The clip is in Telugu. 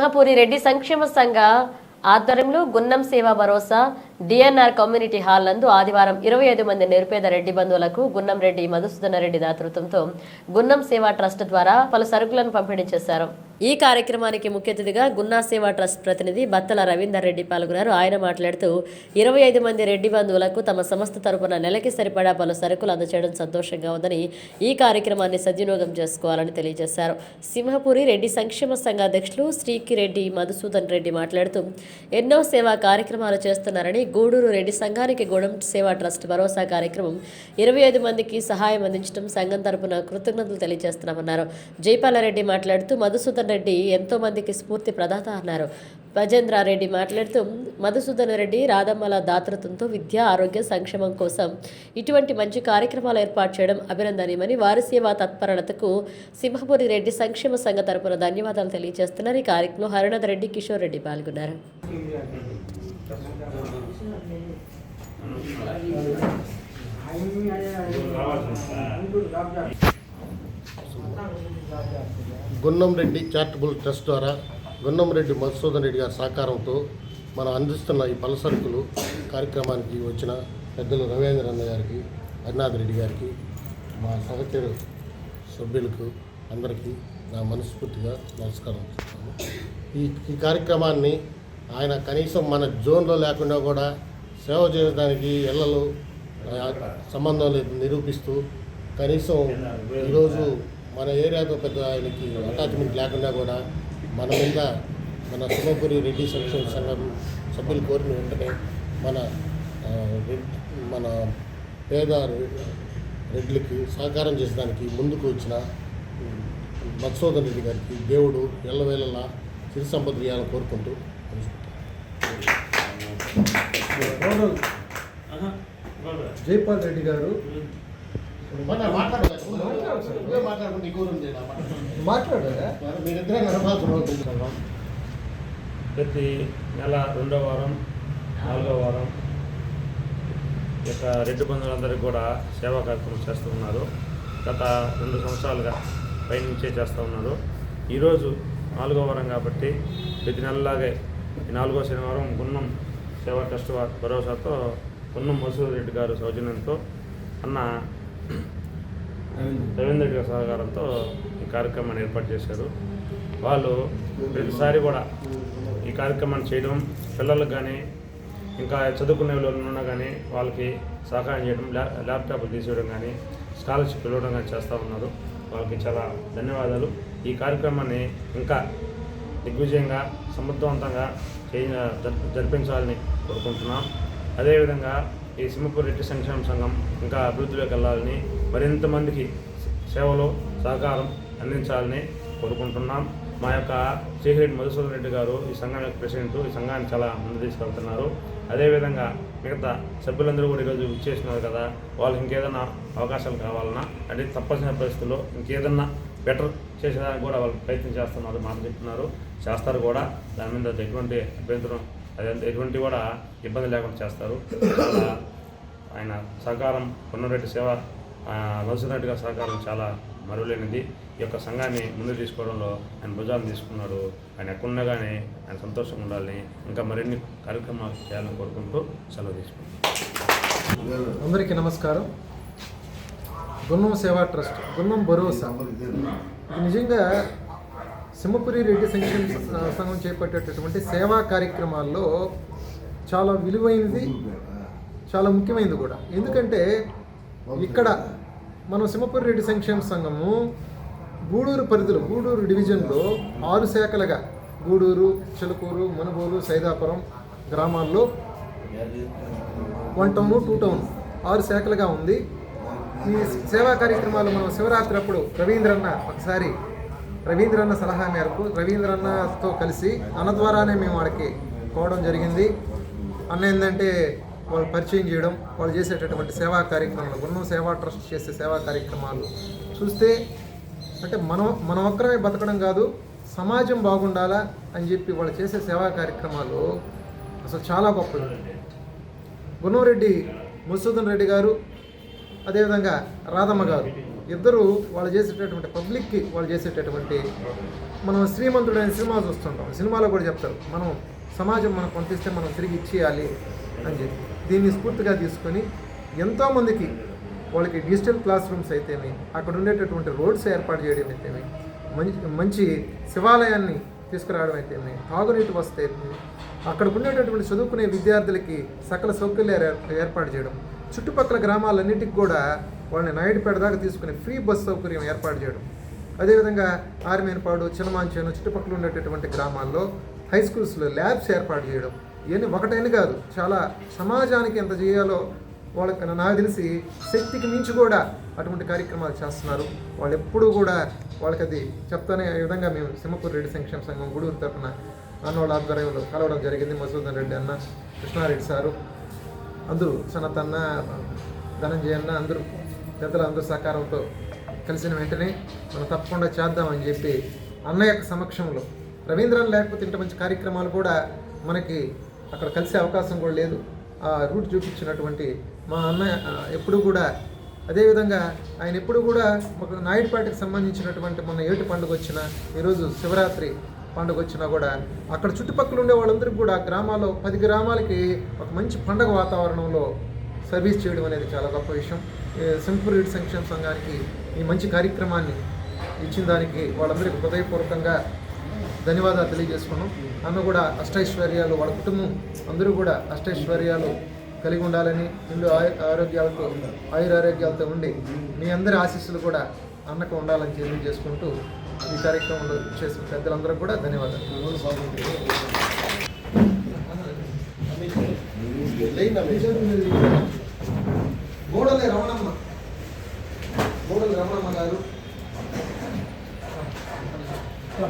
సింహపూరి రెడ్డి సంక్షేమ సంఘ ఆధ్వర్యంలో గున్నం సేవా భరోసా డిఎన్ఆర్ కమ్యూనిటీ హాల్ నందు ఆదివారం ఇరవై ఐదు మంది నిరుపేద రెడ్డి బంధువులకు గున్నం రెడ్డి మధుసూదన రెడ్డి దాతృత్వంతో గున్నం సేవా ట్రస్ట్ ద్వారా పలు సరుకులను పంపిణీ చేశారు. ఈ కార్యక్రమానికి ముఖ్య అతిథిగా గున్నా సేవా ట్రస్ట్ ప్రతినిధి బత్తల రవీందర్ రెడ్డి పాల్గొన్నారు. ఆయన మాట్లాడుతూ ఇరవై ఐదు మంది రెడ్డి బంధువులకు తమ సంస్థ తరపున నెలకి సరిపడా పలు సరుకులు అందచేయడం సంతోషంగా ఉందని ఈ కార్యక్రమాన్ని సద్వినియోగం చేసుకోవాలని తెలియజేశారు. సింహపురి రెడ్డి సంక్షేమ సంఘ అధ్యక్షులు శ్రీకిరెడ్డి మధుసూదన్ రెడ్డి మాట్లాడుతూ ఎన్నో సేవా కార్యక్రమాలు చేస్తున్నారని గూడూరు రెడ్డి సంఘానికి గూడెం సేవా ట్రస్ట్ భరోసా కార్యక్రమం ఇరవై ఐదు మందికి సహాయం అందించడం సంఘం తరపున కృతజ్ఞతలు తెలియజేస్తున్నామన్నారు. జైపాలరెడ్డి మాట్లాడుతూ మధుసూదన్ రెడ్డి ఎంతో మందికి స్ఫూర్తి ప్రదాత అన్నారు. భజేంద్రారెడ్డి మాట్లాడుతూ మధుసూదన రెడ్డి రాధమ్మల దాతృత్వంతో విద్య ఆరోగ్య సంక్షేమం కోసం ఇటువంటి మంచి కార్యక్రమాలు ఏర్పాటు చేయడం అభినందనీయమని వారి సేవా తత్పరతకు సింహపురి రెడ్డి సంక్షేమ సంఘ తరపున ధన్యవాదాలు తెలియజేస్తున్నారు. ఈ కార్యక్రమంలో హరినాథ్ రెడ్డి కిషోర్ రెడ్డి పాల్గొన్నారు. గున్నం రెడ్డి చారిటబుల్ ట్రస్ట్ ద్వారా గున్నం రెడ్డి మధుసూదన్ రెడ్డి గారి సహకారంతో మనం అందిస్తున్న ఈ పలసరుకులు కార్యక్రమానికి వచ్చిన పెద్దలు రవీంద్ర అన్న గారికి హరినాథ్ రెడ్డి గారికి మా సహచర సభ్యులకు అందరికీ నా మనస్ఫూర్తిగా నమస్కారం చెప్తాను ఈ ఈ కార్యక్రమాన్ని ఆయన కనీసం మన జోన్లో లేకుండా కూడా సేవ చేయడానికి ఎల్లలు సంబంధం లేదు నిరూపిస్తూ కనీసం ఈరోజు మన ఏరియాతో పెద్ద ఆయనకి అటాచ్మెంట్ లేకుండా కూడా మన మీద మన సింహపురి రెడ్డి సంక్షేమ సంఘం సభ్యులు కోరిన వెంటనే మన మన పేద రెడ్లకి సహకారం చేసడానికి ముందుకు వచ్చిన మధుసూదన్ రెడ్డి గారికి దేవుడు ఎల్లవేళలా సిరి సంపద ఇవ్వాలని కోరుకుంటూ జైపాల్ రెడ్డి గారు ప్రతి నెల రెండో వారం నాలుగో వారం యొక్క రెడ్డి బంధువులందరికీ కూడా సేవా కార్యక్రమం చేస్తూ ఉన్నారు. గత రెండు సంవత్సరాలుగా పైనుంచే చేస్తూ ఉన్నారు. ఈరోజు నాలుగో వారం కాబట్టి ప్రతి నెలలాగే ఈ నాలుగో శనివారం గున్నం సేవా ట్రస్ట్ భరోసాతో గున్నం మసూర్ రెడ్డి గారు సౌజన్యంతో అన్న రవీంద్ర గారి సహకారంతో ఈ కార్యక్రమాన్ని ఏర్పాటు చేశారు. వాళ్ళు ప్రతిసారి కూడా ఈ కార్యక్రమాన్ని చేయడం పిల్లలకు కానీ ఇంకా చదువుకునే వాళ్ళు ఉన్నా కానీ వాళ్ళకి సహకారం చేయడం ల్యా ల్యాప్టాప్లు తీసేయడం కానీ స్కాలర్షిప్ ఇవ్వడం కానీ చేస్తూ ఉన్నారు. వాళ్ళకి చాలా ధన్యవాదాలు. ఈ కార్యక్రమాన్ని ఇంకా దిగ్విజయంగా సమర్థవంతంగా జరిపించాలని కోరుకుంటున్నాం. అదేవిధంగా ఈ సింహపూర్ రెడ్డి సంక్షేమ సంఘం ఇంకా అభివృద్ధిలోకి వెళ్ళాలని మరింత మందికి సేవలు సహకారం అందించాలని కోరుకుంటున్నాం. మా యొక్క శ్రీహరెడ్డి మధుసూదన్ రెడ్డి గారు ఈ సంఘం యొక్క ప్రెసిడెంట్ ఈ సంఘాన్ని చాలా ముందు తీసుకెళ్తున్నారు. అదేవిధంగా మిగతా సభ్యులందరూ కూడా ఈరోజు చేసినారు కదా వాళ్ళకి ఇంకేదైనా అవకాశాలు కావాలన్నా అంటే తప్పనిసిన పరిస్థితుల్లో ఇంకేదన్నా బెటర్ చేసేదానికి కూడా వాళ్ళు ప్రయత్నం చేస్తున్నారు మాట చెప్తున్నారు. చేస్తారు కూడా దాని మీద ఎటువంటి అభ్యంతరం అదే ఎటువంటి కూడా ఇబ్బంది లేకుండా చేస్తారు. ఆయన సహకారం పొన్నరెడ్డి సేవ ఆ, గారి సహకారం చాలా మరువలేనిది. ఈ యొక్క సంఘాన్ని ముందు తీసుకోవడంలో ఆయన భుజాలు తీసుకున్నాడు. ఆయన ఎక్కడున్నా కానీ ఆయన సంతోషంగా ఉండాలని ఇంకా మరిన్ని కార్యక్రమాలు చేయాలని కోరుకుంటూ సెలవు తీసుకున్నాను అందరికీ నమస్కారం. గున్నం సేవా ట్రస్ట్ గున్నం భరోసా ఇది నిజంగా సింహపురి రెడ్డి సంక్షేమ సంఘం చేపట్టేటటువంటి సేవా కార్యక్రమాల్లో చాలా విలువైనది చాలా ముఖ్యమైనది కూడా. ఎందుకంటే ఇక్కడ మనం సింహపురి రెడ్డి సంక్షేమ సంఘము గూడూరు పరిధిలో గూడూరు డివిజన్లో ఆరు శాఖలుగా గూడూరు చిలకూరు మునుగోలు సైదాపురం గ్రామాల్లో వన్ టౌన్ టూ టౌన్ ఆరు శాఖలుగా ఉంది. ఈ సేవా కార్యక్రమాలు మనం శివరాత్రి అప్పుడు రవీంద్రన్న ఒకసారి రవీంద్రన్న సలహా మేరకు రవీంద్రన్నతో కలిసి అన్న ద్వారానే మేము వాడికి పోవడం జరిగింది. అన్న ఏంటంటే వాళ్ళు పరిచయం చేయడం వాళ్ళు చేసేటటువంటి సేవా కార్యక్రమాలు గుణం సేవా ట్రస్ట్ చేసే సేవా కార్యక్రమాలు చూస్తే అంటే మనం మనం ఒక్కరమే బతకడం కాదు సమాజం బాగుండాలా అని చెప్పి వాళ్ళు చేసే సేవా కార్యక్రమాలు అసలు చాలా గొప్పవి. రెడ్డి ముసూదన్ రెడ్డి గారు అదేవిధంగా రాధమ్మ గారు ఇద్దరు వాళ్ళు చేసేటటువంటి పబ్లిక్కి వాళ్ళు చేసేటటువంటి మనం శ్రీమంతుడైన సినిమా చూస్తుంటాం. సినిమాలో కూడా చెప్తారు మనం సమాజం మనకు పంపిస్తే మనం తిరిగి ఇచ్చేయాలి అని చెప్పి. దీన్ని స్ఫూర్తిగా తీసుకొని ఎంతోమందికి వాళ్ళకి డిజిటల్ క్లాస్ రూమ్స్ అయితేమి అక్కడ ఉండేటటువంటి రోడ్స్ ఏర్పాటు చేయడం అయితేమి మంచి మంచి శివాలయాన్ని తీసుకురావడం అయితేమి తాగునీటి వస్తే అక్కడ ఉండేటటువంటి చదువుకునే విద్యార్థులకి సకల సౌకర్యాలు ఏర్పాటు చేయడం చుట్టుపక్కల గ్రామాలన్నిటికి కూడా వాళ్ళని నాయుడుపేట దాకా తీసుకునే ఫ్రీ బస్ సౌకర్యం ఏర్పాటు చేయడం. అదేవిధంగా ఆర్మేనపాడు చినమాంచేను చుట్టుపక్కల ఉండేటటువంటి గ్రామాల్లో హై స్కూల్స్లో ల్యాబ్స్ ఏర్పాటు చేయడం. ఇవన్నీ ఒకటైన కాదు చాలా సమాజానికి ఎంత చేయాలో వాళ్ళకి నాకు తెలిసి శక్తికి మించి కూడా అటువంటి కార్యక్రమాలు చేస్తున్నారు. వాళ్ళు ఎప్పుడూ కూడా వాళ్ళకి అది చెప్తానే విధంగా మేము సింహపూర్ రెడ్డి సంక్షేమ సంఘం గూడూరు తరఫున అన్నోళ్ళ ఆధ్వర్యంలో కలవడం జరిగింది. మసూదన్ రెడ్డి అన్న కృష్ణారెడ్డి సారు అందరూ సనత్ అన్న ధనంజయ అన్న అందరూ పెద్దలు సహకారంతో కలిసిన వెంటనే మనం తప్పకుండా చేద్దామని చెప్పి అన్న యొక్క సమక్షంలో రవీంద్రన్ లేకపోతే ఇంత మంచి కార్యక్రమాలు కూడా మనకి అక్కడ కలిసే అవకాశం కూడా లేదు. ఆ రూట్ చూపించినటువంటి మా అన్న ఎప్పుడు కూడా అదేవిధంగా ఆయన ఎప్పుడు కూడా ఒక నాయుడుపేటకి సంబంధించినటువంటి మొన్న ఏటు పండుగ వచ్చిన ఈరోజు శివరాత్రి పండుగ వచ్చినా కూడా అక్కడ చుట్టుపక్కల ఉండే వాళ్ళందరికీ కూడా గ్రామాల్లో పది గ్రామాలకి ఒక మంచి పండగ వాతావరణంలో సర్వీస్ చేయడం అనేది చాలా గొప్ప విషయం. సింపుల్ రీడ్ సంక్షేమ సంఘానికి ఈ మంచి కార్యక్రమాన్ని ఇచ్చిన దానికి వాళ్ళందరికీ హృదయపూర్వకంగా ధన్యవాదాలు తెలియజేసుకున్నాం. అన్న కూడా అష్టైశ్వర్యాలు వాళ్ళ కుటుంబం అందరూ కూడా అష్టైశ్వర్యాలు కలిగి ఉండాలని ఇల్లు ఆయు ఆరోగ్యాలతో ఆయురారోగ్యాలతో ఉండి మీ అందరి ఆశీస్సులు కూడా అన్నకు ఉండాలని తెలియజేసుకుంటూ ఈ కార్యక్రమంలో చేసిన పెద్దలందరూ కూడా ధన్యవాదాలు.